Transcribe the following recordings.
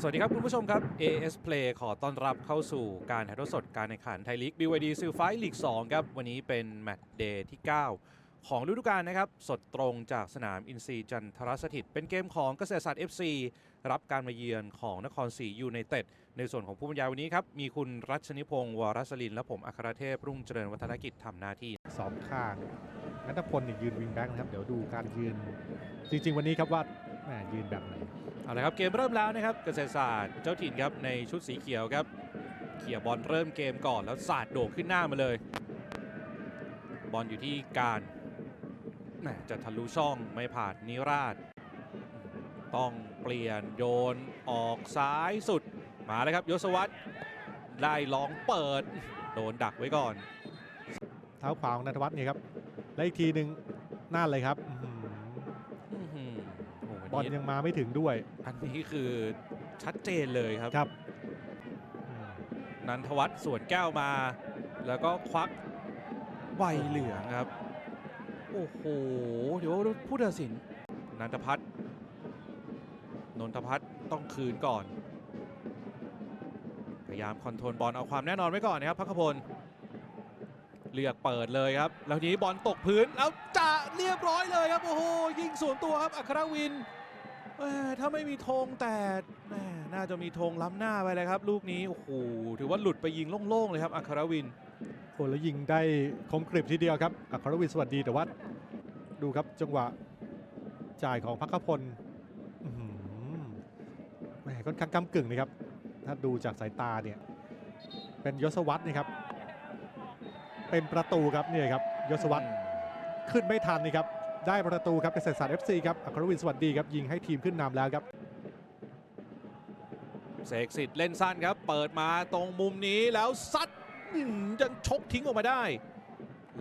สวัสดีครับ คุณผู้ชมครับ AS Play ขอต้อนรับเข้าสู่การถ่ายทอดสดการแข่งขันไทยลีก BYD ซิลไฟลีก 2 ครับ วันนี้เป็นแมตช์เดย์ที่ 9 ของฤดูกาลนะครับ สดตรงจากสนามอินซีจันทรสถิต เป็นเกมของเกษตรศาสตร์ FC รับการมาเยือนของนครศรียูไนเต็ดในส่วนของผู้บรรยายวันนี้ครับ มีคุณรัชนิพงศ์วรสลิน และผมอัครเทพรุ่งเจริญวัฒนกิจทำหน้าที่สองข้างนัทพลเนี่ยยืนวิงแบ็กนะครับ เดี๋ยวดูการยืน จริง ๆ วันนี้ครับว่าแหมยืนแบบไหนเอาละครับเกมเริ่มแล้วนะครับเกษตรศาสตร์เจ้าถิ่นครับในชุดสีเขียวครับเขี่ยบอลเริ่มเกมก่อนแล้วสาดโด่งขึ้นหน้ามาเลย บอลอยู่ที่การแหม่จะทะลุช่องไม่ผ่านนิราช ต้องเปลี่ยนโยนออกซ้ายสุดมาเลยครับยศวัตรได้ลองเปิด โดนดักไว้ก่อน เท้าขวาของนัทวัฒน์เนี่ยครับ และอีกทีหนึ่งน่านเลยครับอื้อหืออื้อหือโอ้โหบอลอันนี้ยังมาไม่ถึงด้วยอันนี้คือชัดเจนเลยครับ ครับอืมนันทวัฒน์สวนแก้วมา แล้วก็ควักใบเหลืองครับ โอ้โห เดี๋ยวผู้ตัดสิน นันทพัฒน์ นนทพัฒน์ต้องคืนก่อน พยายามคอนโทรลบอลเอาความแน่นอนไว้ก่อนนะครับพักพลเลือกเปิดเลยครับ แล้วนี้บอลตกพื้นแล้วจะเรียบร้อยเลยครับโอ้โหยิงสวนตัวครับอัครวินถ้าไม่มีธงแต่แน่าจะมีธงล้ำหน้าไปเลยครับ ลูกนี้โอ้โหถือว่าหลุดไปยิงโล่งๆเลยครับอัครวินโอ้แล้วยิงได้คมกริบทีเดียวครับอัครวินสวัสดีแต่ว่าดูครับจังหวะจ่ายของพักพล ค่อนข้างกำกึ่งนะครับ ถ้าดูจากสายตาเนี่ยเป็นยศวัตรนะครับ เป็นประตูครับเนี่ยครับยศวัตรขึ้นไม่ทันนี่ครับได้ประตูครับเกษตรศาสตร์ FC ครับอัครวินสวัสดีครับยิงให้ทีมขึ้นนำแล้วครับเสกสิทธิ์เล่นสั้นครับ เปิดมาตรงมุมนี้แล้วซัดยังชกทิ้งออกมาได้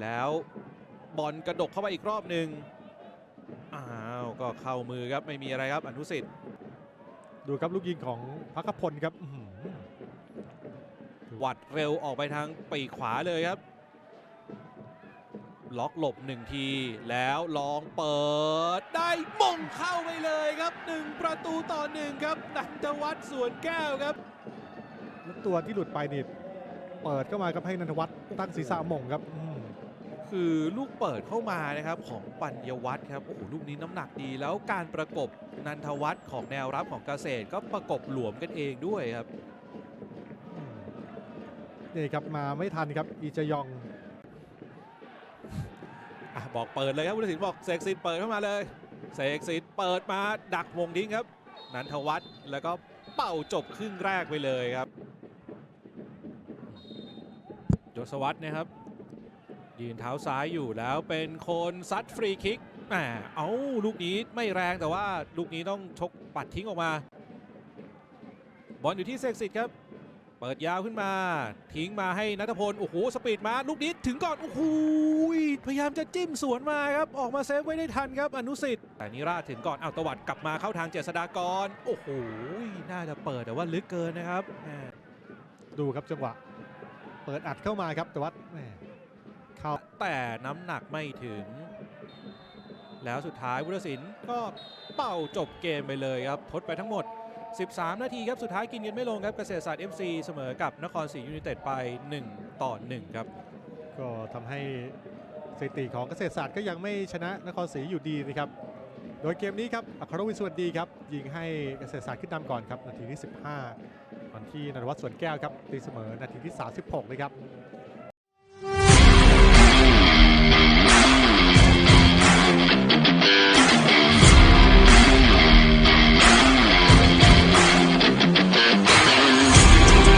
แล้วบอลกระดกเข้าไปอีกรอบหนึ่งอ้าวก็เข้ามือครับไม่มีอะไรครับอนุสิทธิ์ ดูครับลูกยิงของพักขพลครับอื้อหือวัดเร็วออกไปทางปีกขวาเลยครับ ล็อกหลบหนึ่งทีแล้วลองเปิดได้มงเข้าไปเลยครับหนึ่งประตูต่อหนึ่งครับนันทวัฒน์สวนแก้วครับแล้วตัวที่หลุดไปนี่เปิดเข้ามาครับให้นันทวัฒน์ตั้งศีรษะหม่งครับอื้อ คือลูกเปิดเข้ามานะครับของปัญญวัฒน์ครับโอ้โหลูกนี้น้ำหนักดี แล้วการประกบนันทวัฒน์ของแนวรับของเกษตร ก็ประกบหลวมกันเองด้วยครับอืมนี่ครับมาไม่ทันครับอีจยองอะบอกเปิดเลยครับผู้ตัดสินบอกเสกสิทธิ์เปิดเข้ามาเลยเสกสิทธิ์เปิดมาดักวงทิ้งครับนันทวัฒน์แล้วก็เป่าจบครึ่งแรกไปเลยครับยศวัตรนะครับ ยืนเท้าซ้ายอยู่แล้วเป็นคนซัดฟรีคิกแหมเอาลูกนี้ไม่แรงแต่ว่าลูกนี้ต้องชกปัดทิ้งออกมา บอลอยู่ที่เสกสิทธิ์ครับ เปิดยาวขึ้นมา ทิ้งมาให้นัทพล โอ้โห สปีดมา ลูกนี้ถึงก่อน โอ้โห พยายามจะจิ้มสวนมาครับ ออกมาเซฟไว้ได้ทันครับ อนุสิทธิ์แต่นิราชถึงก่อนเอาตวัดกลับมาเข้าทางเจษฎากร โอ้โห น่าจะเปิดแต่ว่าลึกเกินนะครับ ดูครับจังหวะ เปิดอัดเข้ามาครับแต่ว่า เข้าแต่น้ำหนักไม่ถึง แล้วสุดท้ายวุฒิศิลป์ก็เป่าจบเกมไปเลยครับทดไปทั้งหมด 13 นาทีครับสุดท้ายกินกันไม่ลงครับเกษตรศาสตร์ FC เสมอกับนครศรียูไนเต็ดไป 1 ต่อ 1 ครับ ก็ทำให้สถิติของเกษตรศาสตร์ก็ยังไม่ชนะนครศรีอยู่ดีนะครับ โดยเกมนี้ครับอัครวินสวัสดีครับ ยิงให้เกษตรศาสตร์ขึ้นนำก่อนครับ นาทีที่ 15ก่อนที่นรวัตรสวนแก้วครับตีเสมอนาทีที่ 36 เลยครับ